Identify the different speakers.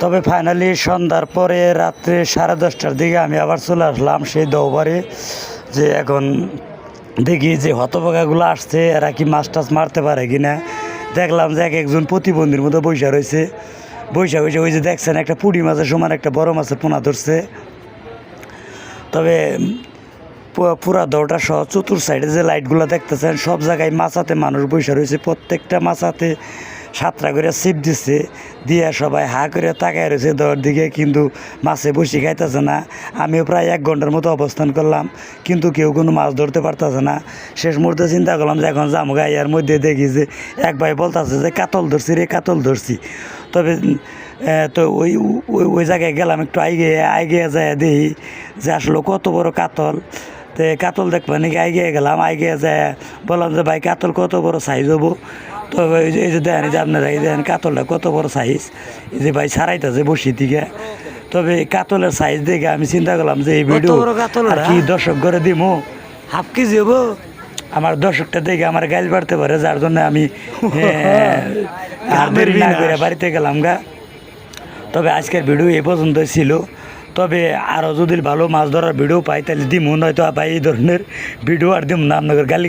Speaker 1: তবে ফাইনালি সন্ধ্যার পরে রাত্রে সাড়ে দশটার দিকে আমি আবার চলে আসলাম সেই দৌবারে যে এখন দেখি যে হতভাগাগুলো আসছে, এরা কি মাছ টাছ মারতে পারে কি না দেখলাম যে এক একজন প্রতিবন্ধীর মতো বৈশা রয়েছে। বৈশা বৈশা ওই যে দেখছেন একটা পুঁটি মাছের সমান একটা বড় মাছের পোনা ধরছে। তবে পুরা দৌড়টা সহ চতুর সাইডে যে লাইটগুলো দেখতেছেন, সব জায়গায় মাছাতে মানুষ বসে রয়েছে। প্রত্যেকটা মাছাতে সাতটা করে সিপ দিচ্ছে দিয়ে সবাই হা করে তাকায় রয়েছে দর দিকে, কিন্তু মাছে বসে খাইতেছে না। আমিও প্রায় এক ঘণ্টার মতো অবস্থান করলাম, কিন্তু কেউ কোনো মাছ ধরতে পারতেছে না। শেষ মুহূর্তে চিন্তা করলাম যে এখন যাব গাইয়ার মধ্যে দেখি যে এক ভাই বলতেছে যে, কাতল ধরছি রে, কাতল ধরছি। তবে তো ওই ওই জায়গায় গেলাম একটু আগে আগে যায় দেখি যে আসলে কত বড় কাতল। তো কাতল দেখবা নাকি? আগে গেলাম আগে যায় বললাম যে ভাই কাতল কত বড় সাইজ হব? তো এই যে এই যে দেখেন যে আপনারা এই দেখেন কাতলটা কত বড় সাইজ এই যে ভাই সারাইতেছে বসি দিকে। তবে কাতলের সাইজ দেখে আমি চিন্তা করলাম যে এই ভিডিও? কি দর্শক করে দিমু?
Speaker 2: হাফ কেজি হব?
Speaker 1: আমার দর্শকটা দেখে আমার গাইল বাড়তে পারে যার জন্য আমি। বাড়িতে গেলাম গা। তবে আজকের ভিডিও এই পর্যন্তই ছিল। তবে আরও যদি ভালো মাছ ধরার ভিডিও পাই, তাহলে দিম, নয়তো ভাই এই ধরনের ভিডিও আর দিম না। আপনাদের গালি